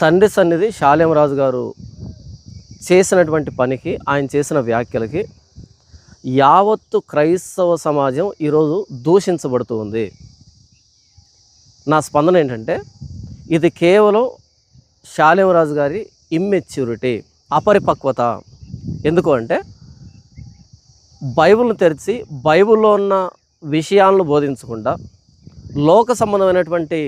తండ్రి సన్నిధి శాలేమరాజు గారు చేసినటువంటి పనికి ఆయన చేసిన వ్యాఖ్యలకి యావత్తు క్రైస్తవ సమాజం ఈరోజు దూషించబడుతూ ఉంది. నా స్పందన ఏంటంటే ఇది కేవలం శాలేమరాజు గారి ఇమ్మెచ్యూరిటీ అపరిపక్వత. ఎందుకు అంటే బైబిల్ను తెరిచి బైబిల్లో ఉన్న విషయాలను బోధించకుండా లోక సంబంధమైనటువంటి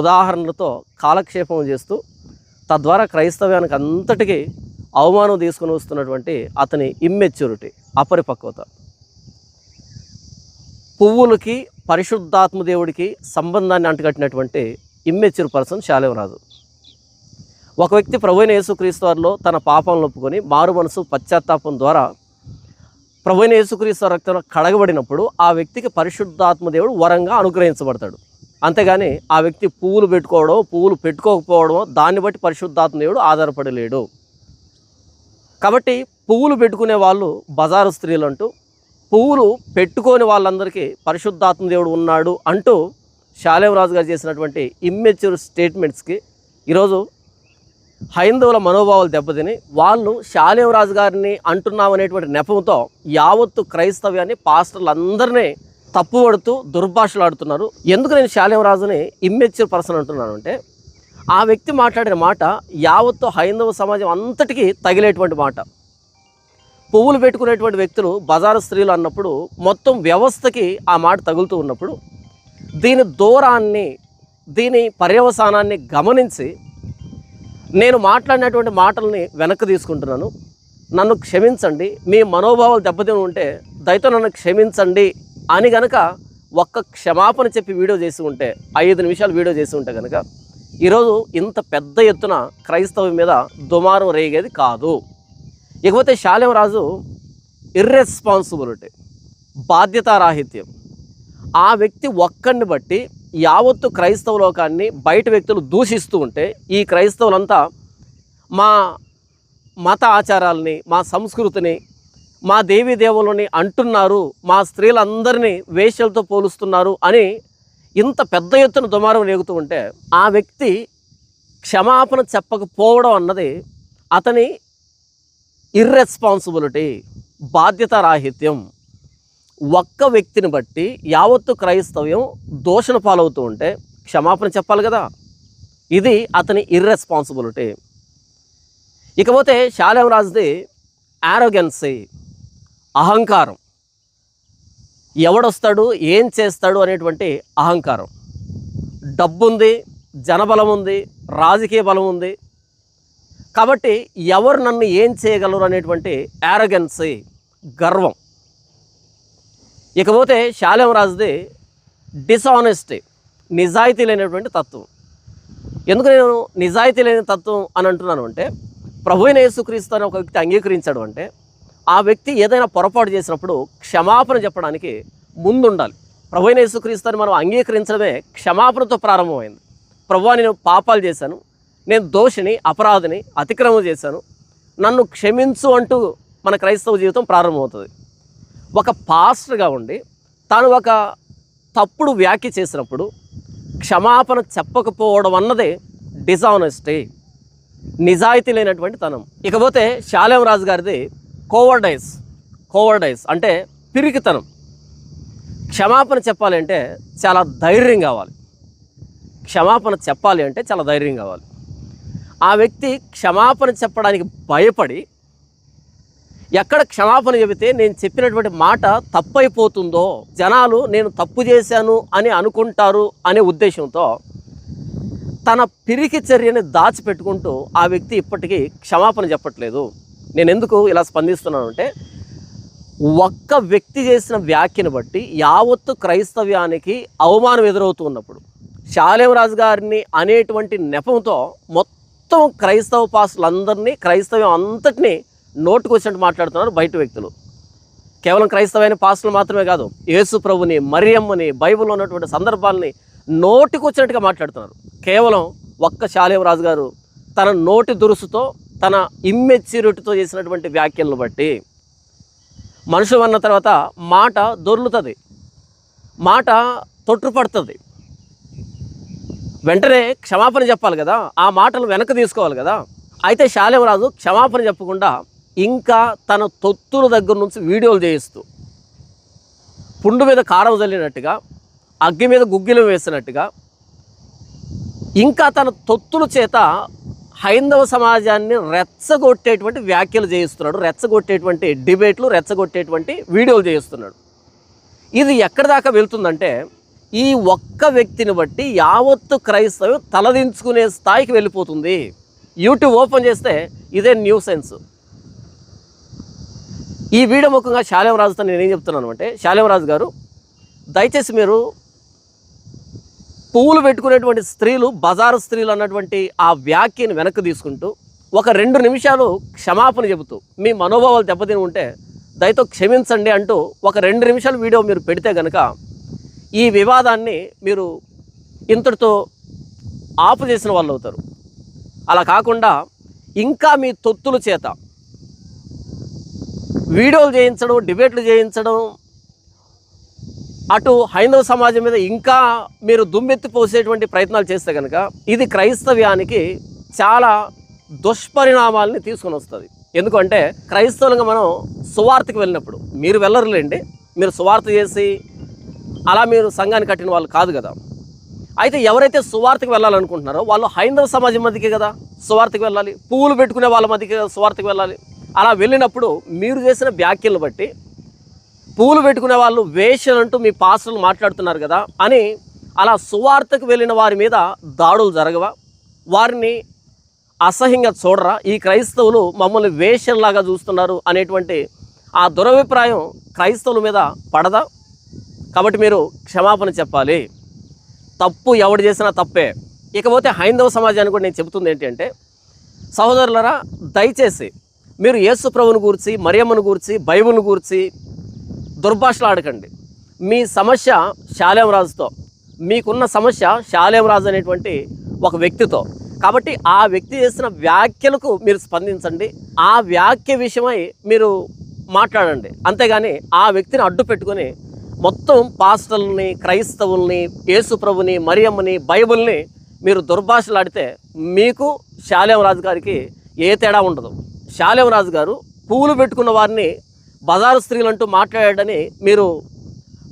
ఉదాహరణలతో కాలక్షేపం చేస్తూ తద్వారా క్రైస్తవ్యానికి అంతటికీ అవమానం తీసుకుని వస్తున్నటువంటి అతని ఇమ్మెచ్యూరిటీ అపరిపక్వత. పువ్వులకి పరిశుద్ధాత్మ దేవుడికి సంబంధాన్ని అంటగట్టినటువంటి ఇమ్మెచ్యూర్ పర్సన్ శాలేవరాజు ఒక వ్యక్తి ప్రభువైన యేసుక్రీస్తు వారిలో తన పాపం ఒప్పుకొని మారు మనసు పశ్చాత్తాపం ద్వారా ప్రభువైన యేసుక్రీస్తు రక్తంలో కడగబడినప్పుడు ఆ వ్యక్తికి పరిశుద్ధాత్మ దేవుడు వరంగా అనుగ్రహించబడతాడు. అంతేగాని ఆ వ్యక్తి పువ్వులు పెట్టుకోవడం పువ్వులు పెట్టుకోకపోవడం దాన్ని బట్టి పరిశుద్ధాత్మ దేవుడు ఆధారపడలేడు. కాబట్టి పువ్వులు పెట్టుకునే వాళ్ళు బజారు స్త్రీలు అంటూ పువ్వులు పెట్టుకోని వాళ్ళందరికీ పరిశుద్ధాత్మ దేవుడు ఉన్నాడు అంటూ శాలేవరాజు గారు చేసినటువంటి ఇమ్మెచ్యూర్ స్టేట్మెంట్స్కి ఈరోజు హైందవుల మనోభావాలు దెబ్బతిని వాళ్ళు శాలేవరాజు గారిని అంటున్నామనేటువంటి నెపంతో యావత్తు క్రైస్తవ్యాన్ని తప్పు పడుతూ తప్పుపడుతూ దుర్భాషలాడుతున్నారు ఎందుకు నేను శాలేమరాజుని ఇమ్మెచ్యూర్ పర్సన్ అంటున్నాను అంటే ఆ వ్యక్తి మాట్లాడిన మాట యావత్తు హైందవ సమాజం అంతటికీ తగిలేటువంటి మాట. పువ్వులు పెట్టుకునేటువంటి వ్యక్తులు బజారు స్త్రీలు అన్నప్పుడు మొత్తం వ్యవస్థకి ఆ మాట తగులుతూ ఉన్నప్పుడు దీని దూరాన్ని దీని పర్యవసానాన్ని గమనించి నేను మాట్లాడినటువంటి మాటల్ని వెనక్కి తీసుకుంటున్నాను. నన్ను క్షమించండి. మీ మనోభావాలు దెబ్బతిని ఉంటే దయతో నన్ను క్షమించండి. అని గనక ఒక్క క్షమాపణ చెప్పి వీడియో చేసి ఉంటే ఐదు నిమిషాలు వీడియో చేసి ఉంటే కనుక ఈరోజు ఇంత పెద్ద ఎత్తున క్రైస్తవం మీద దుమారం రేగేది కాదు. ఇకపోతే శాలేమరాజు ఇర్రెస్పాన్సిబిలిటీ బాధ్యతారాహిత్యం. ఆ వ్యక్తి ఒక్కడిని బట్టి యావత్తు క్రైస్తవ లోకాన్ని బయట వ్యక్తులు దూషిస్తూ ఉంటే ఈ క్రైస్తవులంతా మా మత ఆచారాలని మా సంస్కృతిని మా దేవీ దేవులని అంటున్నారు మా స్త్రీలందరినీ వేశ్యలతో పోలుస్తున్నారు అని ఇంత పెద్ద ఎత్తున దుమారం రేగుతూ ఉంటే ఆ వ్యక్తి క్షమాపణ చెప్పకపోవడం అన్నది అతని ఇర్రెస్పాన్సిబిలిటీ బాధ్యతారాహిత్యం. ఒక్క వ్యక్తిని బట్టి యావత్తు క్రైస్తవ్యం దోషణ పాలవుతూ ఉంటే క్షమాపణ చెప్పాలి కదా. ఇది అతని ఇర్రెస్పాన్సిబిలిటీ ఇకపోతే శాలేమరాజుది ఆరోగెన్సీ అహంకారం. ఎవడొస్తాడు ఏం చేస్తాడు అనేటువంటి అహంకారం. డబ్బుంది జనబలం ఉంది రాజకీయ బలం ఉంది కాబట్టి ఎవరు నన్ను ఏం చేయగలరు అనేటువంటి యారగెన్సీ గర్వం. ఇకపోతే శాలేమరాజుది డిసానెస్టీ నిజాయితీ లేనటువంటి తత్వం. ఎందుకు నేను నిజాయితీ లేని తత్వం అని అంటున్నాను అంటే ప్రభువైన యేసుక్రీస్తు అని ఒక వ్యక్తి అంగీకరించాడు అంటే ఆ వ్యక్తి ఏదైనా పొరపాటు చేసినప్పుడు క్షమాపణ చెప్పడానికి ముందుండాలి. ప్రభువైన యేసుక్రీస్తు అని మనం అంగీకరించడమే క్షమాపణతో ప్రారంభమైంది. ప్రభు నేను పాపాలు చేశాను. నేను దోషిని అపరాధిని అతిక్రమం చేశాను. నన్ను క్షమించు అంటూ మన క్రైస్తవ జీవితం ప్రారంభమవుతుంది. ఒక పాస్టర్గా ఉండి తాను ఒక తప్పుడు వ్యాఖ్య చేసినప్పుడు క్షమాపణ చెప్పకపోవడం అన్నదే డిజానెస్టీ నిజాయితీ లేనటువంటి తనం. ఇకపోతే శాలేం రాజు గారిది కోవర్డైజ్ కోవర్డైజ్ అంటే పిరికితనం. క్షమాపణ చెప్పాలి అంటే చాలా ధైర్యం కావాలి. క్షమాపణ చెప్పాలి అంటే చాలా ధైర్యం కావాలి. ఆ వ్యక్తి క్షమాపణ చెప్పడానికి భయపడి ఎక్కడ క్షమాపణ చెబితే నేను చెప్పినటువంటి మాట తప్పైపోతుందో జనాలు నేను తప్పు చేశాను అని అనుకుంటారు అనే ఉద్దేశంతో తన పిరికి చర్యని దాచిపెట్టుకుంటూ ఆ వ్యక్తి ఇప్పటికీ క్షమాపణ చెప్పట్లేదు. నేను ఎందుకు ఇలా స్పందిస్తున్నాను అంటే ఒక్క వ్యక్తి చేసిన వ్యాఖ్యను బట్టి యావత్తు క్రైస్తవ్యానికి అవమానం ఎదురవుతూ ఉన్నప్పుడు శాలేమరాజు గారిని అనేటువంటి నెపంతో మొత్తం క్రైస్తవ పాసులందరినీ క్రైస్తవ్యం అంతటినీ నోటుకు వచ్చినట్టు మాట్లాడుతున్నారు బయట వ్యక్తులు. కేవలం క్రైస్తవైన పాసులు మాత్రమే కాదు యేసు ప్రభుని మరియమ్మని బైబిల్లో ఉన్నటువంటి సందర్భాలని నోటికి వచ్చినట్టుగా మాట్లాడుతున్నారు. కేవలం ఒక్క శాలేమరాజు గారు తన నోటి దురుసుతో తన ఇమ్మెచ్యూరిటీతో చేసినటువంటి వ్యాఖ్యలను బట్టి మనుషులు అన్న తర్వాత మాట దొర్లుతుంది. మాట తొట్టుపడుతుంది. వెంటనే క్షమాపణ చెప్పాలి కదా ఆ మాటలు వెనక్కి తీసుకోవాలి కదా. అయితే శాలేమరాజు క్షమాపణ చెప్పకుండా ఇంకా తన తొత్తుల దగ్గర నుంచి వీడియోలు చేయిస్తూ పుండు మీద కారం చల్లినట్టుగా అగ్గి మీద గుగ్గిలం వేసినట్టుగా ఇంకా తన తొత్తుల చేత హైందవ సమాజాన్ని రెచ్చగొట్టేటువంటి వ్యాఖ్యలు చేయిస్తున్నాడు రెచ్చగొట్టేటువంటి డిబేట్లు రెచ్చగొట్టేటువంటి వీడియోలు చేయిస్తున్నాడు. ఇది ఎక్కడి దాకా వెళ్తుందంటే ఈ ఒక్క వ్యక్తిని బట్టి యావత్తు క్రైస్తవం తలదించుకునే స్థాయికి వెళ్ళిపోతుంది. యూట్యూబ్ ఓపెన్ చేస్తే ఇదే న్యూ సెన్స్. ఈ వీడియో ముఖంగా శాలేమరాజుతో నేను చెప్తున్నాను అంటే శాలేమరాజు గారు దయచేసి మీరు పువ్వులు పెట్టుకునేటువంటి స్త్రీలు బజారు స్త్రీలు అన్నటువంటి ఆ వ్యాఖ్యని వెనక్కి తీసుకుంటూ ఒక రెండు నిమిషాలు క్షమాపణ చెబుతూ మీ మనోభావాలు దెబ్బతిని ఉంటే దయతో క్షమించండి అంటూ ఒక రెండు నిమిషాలు వీడియో మీరు పెడితే కనుక ఈ వివాదాన్ని మీరు ఇంతటితో ఆపు చేసిన వాళ్ళు అవుతారు. అలా కాకుండా ఇంకా మీ తొత్తుల చేత వీడియోలు చేయించడం డిబేట్లు చేయించడం అటు హైందవ సమాజం మీద ఇంకా మీరు దుమ్మెత్తి పోసేటువంటి ప్రయత్నాలు చేస్తే కనుక ఇది క్రైస్తవ్యానికి చాలా దుష్పరిణామాలని తీసుకొని వస్తుంది. ఎందుకంటే క్రైస్తవులుగా మనం సువార్తకి వెళ్ళినప్పుడు మీరు వెళ్ళరులేండి మీరు సువార్త చేసి అలా మీరు సంఘాన్ని కట్టిన వాళ్ళు కాదు కదా. అయితే ఎవరైతే సువార్తకు వెళ్ళాలనుకుంటున్నారో వాళ్ళు హైందవ సమాజం మధ్యకే కదా సువార్తకు వెళ్ళాలి పువ్వులు పెట్టుకునే వాళ్ళ మధ్యకే కదా సువార్తకు వెళ్ళాలి. అలా వెళ్ళినప్పుడు మీరు చేసిన వ్యాఖ్యలను బట్టి పూలు పెట్టుకునే వాళ్ళు వేషలంటూ మీ పాస్టర్లు మాట్లాడుతున్నారు కదా అని అలా సువార్తకు వెళ్ళిన వారి మీద దాడులు జరగవా? వారిని అసహ్యంగా చూడరా? ఈ క్రైస్తవులు మమ్మల్ని వేషంలాగా చూస్తున్నారు అనేటువంటి ఆ దురభిప్రాయం క్రైస్తవుల మీద పడదా? కాబట్టి మీరు క్షమాపణ చెప్పాలి. తప్పు ఎవడు చేసినా తప్పే. ఇకపోతే హైందవ సమాజానికి కూడా నేను చెబుతుంది ఏంటంటే సహోదరులరా దయచేసి మీరు యేసు ప్రభుని గూర్చి మరియమ్మను గూర్చి బైబుల్ని గూర్చి దుర్భాషలు ఆడకండి మీ సమస్య శాలేమరాజుతో మీకున్న సమస్య శాలేమరాజు అనేటువంటి ఒక వ్యక్తితో. కాబట్టి ఆ వ్యక్తి చేసిన వ్యాఖ్యలకు మీరు స్పందించండి. ఆ వ్యాఖ్య విషయమై మీరు మాట్లాడండి. అంతేగాని ఆ వ్యక్తిని అడ్డు పెట్టుకొని మొత్తం పాస్టల్ని క్రైస్తవుల్ని యేసుప్రభుని మరియమ్మని బైబిల్ని మీరు దుర్భాషలాడితే మీకు శాలేమరాజు గారికి ఏ తేడా ఉండదు. శాలేమరాజు గారు పూలు పెట్టుకున్న వారిని బజారు స్త్రీలు అంటూ మాట్లాడాడని మీరు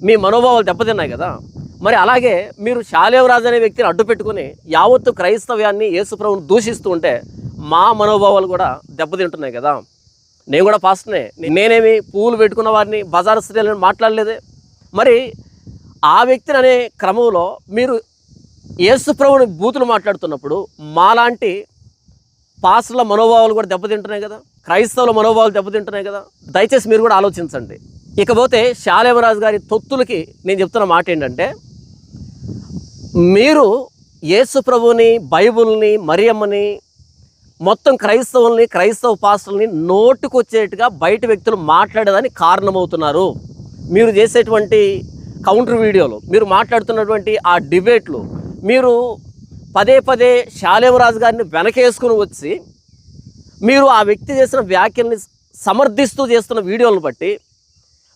మీ మనోభావాలు దెబ్బతిన్నాయి కదా. మరి అలాగే మీరు శాలేవరాజు అనే వ్యక్తిని అడ్డు పెట్టుకుని యావత్తు క్రైస్తవ్యాన్ని యేసుప్రభుని దూషిస్తూ ఉంటే మా మనోభావాలు కూడా దెబ్బతింటున్నాయి కదా. నేను కూడా పాస్టర్నే. నేనేమి పువ్వులు పెట్టుకున్న వారిని బజారు స్త్రీలను మాట్లాడలేదే. మరి ఆ వ్యక్తిని అనే క్రమంలో మీరు యేసుప్రభుని బూతులు మాట్లాడుతున్నప్పుడు మాలాంటి పాస్టర్ల మనోభావాలు కూడా దెబ్బతింటున్నాయి కదా. క్రైస్తవుల మనోభావాలు దెబ్బతింటున్నాయి కదా. దయచేసి మీరు కూడా ఆలోచించండి. ఇకపోతే శాలేమరాజు గారి తొత్తులకి నేను చెప్తున్న మాట ఏంటంటే మీరు యేసు ప్రభుని బైబుల్ని మరియమ్మని మొత్తం క్రైస్తవుల్ని క్రైస్తవ పాస్టర్ని నోటుకొచ్చేట్టుగా బయట వ్యక్తులు మాట్లాడేదానికి కారణమవుతున్నారు. మీరు చేసేటువంటి కౌంటర్ వీడియోలు మీరు మాట్లాడుతున్నటువంటి ఆ డిబేట్లు మీరు పదే పదే శాలేమరాజు గారిని వెనకేసుకుని వచ్చి మీరు ఆ వ్యక్తి చేసిన వ్యాఖ్యల్ని సమర్థిస్తూ చేస్తున్న వీడియోలను బట్టి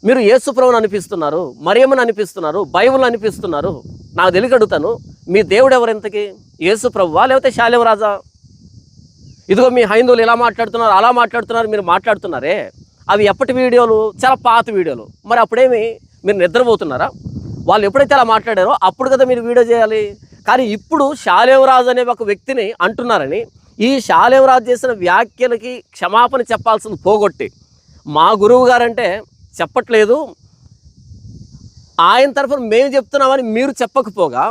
మీరు యేసుప్రభుని అనిపిస్తున్నారు మరియమ్మని అనిపిస్తున్నారు బైబుల్ అనిపిస్తున్నారు. నాకు తెలియక అడుగుతాను మీ దేవుడు ఎవరింతకి యేసుప్రభువా లేకపోతే శాలేమరాజా ఇదిగో మీ హైందువులు ఇలా మాట్లాడుతున్నారు అలా మాట్లాడుతున్నారు మీరు మాట్లాడుతున్నారే? అవి ఎప్పటి వీడియోలు? చాలా పాత వీడియోలు. మరి అప్పుడేమి? మీరు నిద్రపోతున్నారా? వాళ్ళు ఎప్పుడైతే అలా మాట్లాడారో అప్పుడు కదా మీరు వీడియో చేయాలి? కానీ ఇప్పుడు శాలేవరాజు అనే ఒక వ్యక్తిని అంటున్నారని ఈ శాలేవరాజు చేసిన వ్యాఖ్యలకి క్షమాపణ చెప్పాల్సింది పోగొట్టి మా గురువు గారంటే చెప్పట్లేదు. ఆయన తరఫున మేము చెప్తున్నామని మీరు చెప్పకపోగా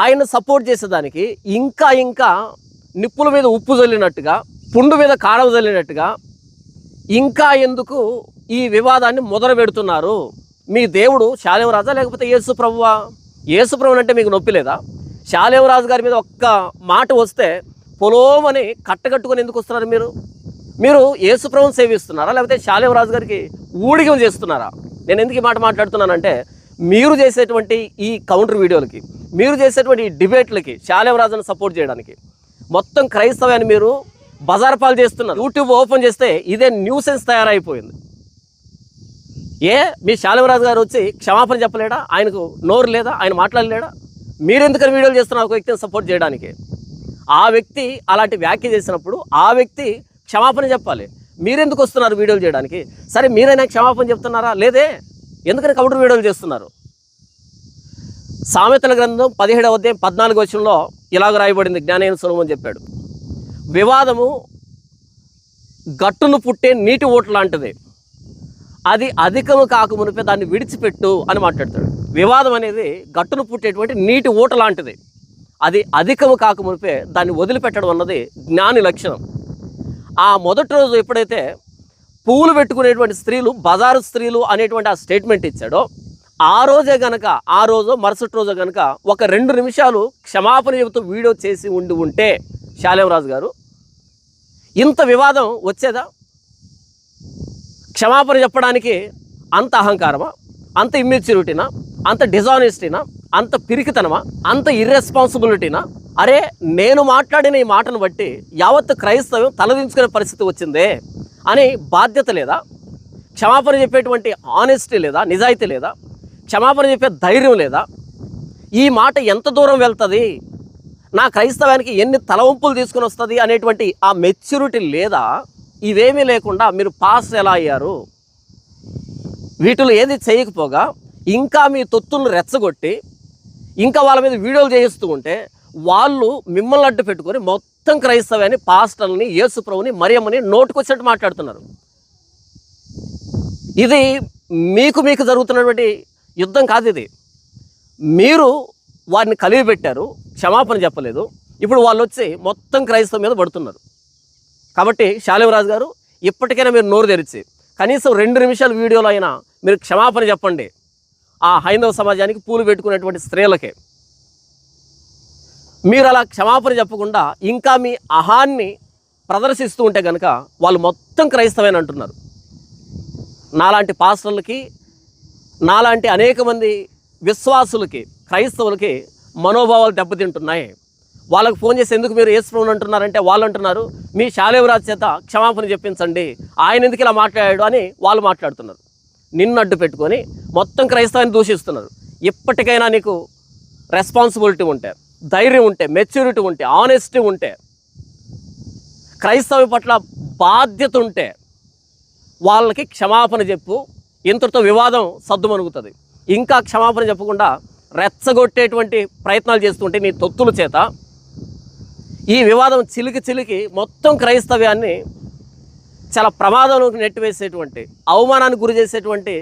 ఆయన సపోర్ట్ చేసేదానికి ఇంకా ఇంకా నిప్పుల మీద ఉప్పు చల్లినట్టుగా పుండు మీద కారం చల్లినట్టుగా ఇంకా ఎందుకు ఈ వివాదాన్ని మొదలు పెడుతున్నారు? మీ దేవుడు శాలేవరాజా లేకపోతే యేసు ప్రభువా యేసు అంటే మీకు నొప్పి లేదా? శాలేవరాజు గారి మీద ఒక్క మాట వస్తే పొలోమని కట్టకట్టుకొని ఎందుకు వస్తున్నారు మీరు? మీరు యేసుప్రభుని సేవిస్తున్నారా? లేకపోతే శాలేవరాజు గారికి ఊడిగం చేస్తున్నారా? నేను ఎందుకు ఈ మాట మాట్లాడుతున్నానంటే మీరు చేసేటువంటి ఈ కౌంటర్ వీడియోలకి మీరు చేసేటువంటి ఈ డిబేట్లకి శాలేవరాజును సపోర్ట్ చేయడానికి మొత్తం క్రైస్తవాన్ని మీరు బజార్ పాలు చేస్తున్నారు. యూట్యూబ్ ఓపెన్ చేస్తే ఇదే న్యూసెన్స్ తయారైపోయింది. ఏ? మీ శాలేవరాజు గారు వచ్చి క్షమాపణ చెప్పలేడా? ఆయనకు నోరు లేదా? ఆయన మాట్లాడలేడా? మీరెందుకని వీడియోలు చేస్తున్నారు? ఒక వ్యక్తిని సపోర్ట్ చేయడానికి. ఆ వ్యక్తి అలాంటి వ్యాఖ్య చేసినప్పుడు ఆ వ్యక్తి క్షమాపణ చెప్పాలి. మీరెందుకు వస్తున్నారు వీడియోలు చేయడానికి? సరే మీరైనా క్షమాపణ చెప్తున్నారా? లేదే. ఎందుకని కౌంటర్ వీడియోలు చేస్తున్నారు? సామెతల గ్రంథం పదిహేడవ అధ్యాయం పద్నాలుగు వచనంలో ఇలాగ రాయబడింది. జ్ఞానేన సులభం చెప్పాడు. వివాదము గట్టును పుట్టే నీటి ఓటు లాంటిది. అది అధికము కాక మునిపే దాన్ని విడిచిపెట్టు అని మాట్లాడతాడు. వివాదం అనేది గట్టును పుట్టేటువంటి నీటి ఊట లాంటిది. అది అధికము కాక మునిపే దాన్ని వదిలిపెట్టడం అన్నది జ్ఞాని లక్షణం. ఆ మొదటి రోజు ఎప్పుడైతే పువ్వులు పెట్టుకునేటువంటి స్త్రీలు బజారు స్త్రీలు అనేటువంటి ఆ స్టేట్మెంట్ ఇచ్చాడో ఆ రోజే గనక ఆ రోజు మరుసటి రోజు గనక ఒక రెండు నిమిషాలు క్షమాపణ చెబుతూ వీడియో చేసి ఉండి ఉంటే శాలేమరాజు గారు ఇంత వివాదం వచ్చేదా? క్షమాపణ చెప్పడానికి అంత అహంకారమా? అంత ఇమ్మెచ్యూరిటీనా అంత డిజానెస్టీనా అంత పిరికితనమా? అంత ఇర్రెస్పాన్సిబిలిటీనా అరే నేను మాట్లాడిన ఈ మాటను బట్టి యావత్ క్రైస్తవం తలదించుకునే పరిస్థితి వచ్చిందే అని బాధ్యత లేదా? క్షమాపణ చెప్పేటువంటి ఆనెస్టీ లేదా? నిజాయితీ లేదా? క్షమాపణ చెప్పే ధైర్యం లేదా? ఈ మాట ఎంత దూరం వెళ్తుంది? నా క్రైస్తవానికి ఎన్ని తలవంపులు తీసుకుని వస్తుంది అనేటువంటి ఆ మెచ్యూరిటీ లేదా? ఇవేమీ లేకుండా మీరు పాస్ ఎలా అయ్యారు? వీటిలో ఏది చేయకపోగా ఇంకా మీ తొత్తులను రెచ్చగొట్టి ఇంకా వాళ్ళ మీద వీడియోలు చేయిస్తూ ఉంటే వాళ్ళు మిమ్మల్ని అడ్డు పెట్టుకొని మొత్తం క్రైస్తవాన్ని పాస్టర్ని యేసుప్రభుని మరియమ్మని నోటుకొచ్చినట్టు మాట్లాడుతున్నారు. ఇది మీకు మీకు జరుగుతున్నటువంటి యుద్ధం కాదు ఇది. మీరు వారిని కలిగి పెట్టారు క్షమాపణ చెప్పలేదు. ఇప్పుడు వాళ్ళు వచ్చి మొత్తం క్రైస్తవం మీద పడుతున్నారు. కాబట్టి శాలివరాజు గారు ఇప్పటికైనా మీరు నోరు తెరిచి కనీసం రెండు నిమిషాల వీడియోలో అయినా మీరు క్షమాపణ చెప్పండి. ఆ హైందవ సమాజానికి పూలు పెట్టుకునేటువంటి స్త్రీలకే. మీరు అలా క్షమాపణ చెప్పకుండా ఇంకా మీ అహాన్ని ప్రదర్శిస్తూ ఉంటే కనుక వాళ్ళు మొత్తం క్రైస్తవేని అంటున్నారు. నాలాంటి పాస్టర్లకి నాలాంటి అనేక మంది విశ్వాసులకి క్రైస్తవులకి మనోభావాలు దెబ్బతింటున్నాయి. వాళ్ళకి ఫోన్ చేసి ఎందుకు మీరు యేసుప్రభుని అంటున్నారంటే వాళ్ళు అంటున్నారు మీ శాలేవరాజు చేత క్షమాపణ చెప్పించండి ఆయన ఎందుకు ఇలా మాట్లాడాడు అని వాళ్ళు మాట్లాడుతున్నారు. నిన్ను అడ్డు పెట్టుకొని మొత్తం క్రైస్తవాన్ని దూషిస్తున్నారు. ఇప్పటికైనా నీకు రెస్పాన్సిబిలిటీ ఉంటే ధైర్యం ఉంటే మెచ్యూరిటీ ఉంటే ఆనెస్టీ ఉంటే క్రైస్తవ పట్ల బాధ్యత ఉంటే వాళ్ళకి క్షమాపణ చెప్పు ఇంతటితో వివాదం సద్దుమనుగుతుంది ఇంకా క్షమాపణ చెప్పకుండా రెచ్చగొట్టేటువంటి ప్రయత్నాలు చేస్తుంటే నీ తొత్తుల చేత ఈ వివాదం చిలికి చిలికి మొత్తం క్రైస్తవ్యాన్ని చాలా ప్రమాదంలోకి నెట్టివేసేటువంటి అవమానానికి గురి చేసేటువంటి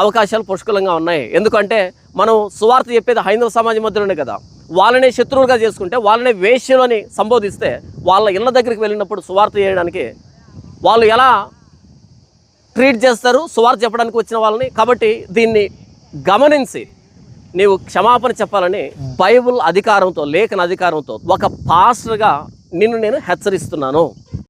అవకాశాలు పుష్కలంగా ఉన్నాయి. ఎందుకంటే మనం సువార్త చెప్పేది హైందవ సమాజం మధ్యలోనే కదా. వాళ్ళనే శత్రువులుగా చేసుకుంటే వాళ్ళనే వేశ్యలని సంబోధిస్తే వాళ్ళ ఇళ్ళ దగ్గరికి వెళ్ళినప్పుడు సువార్త చేయడానికి వాళ్ళు ఎలా ట్రీట్ చేస్తారు? సువార్త చెప్పడానికి వచ్చిన వాళ్ళని. కాబట్టి దీన్ని గమనించి నీవు క్షమాపణ చెప్పాలని బైబుల్ అధికారంతో లేఖన అధికారంతో ఒక పాస్టర్గా నిన్ను నేను హెచ్చరిస్తున్నాను.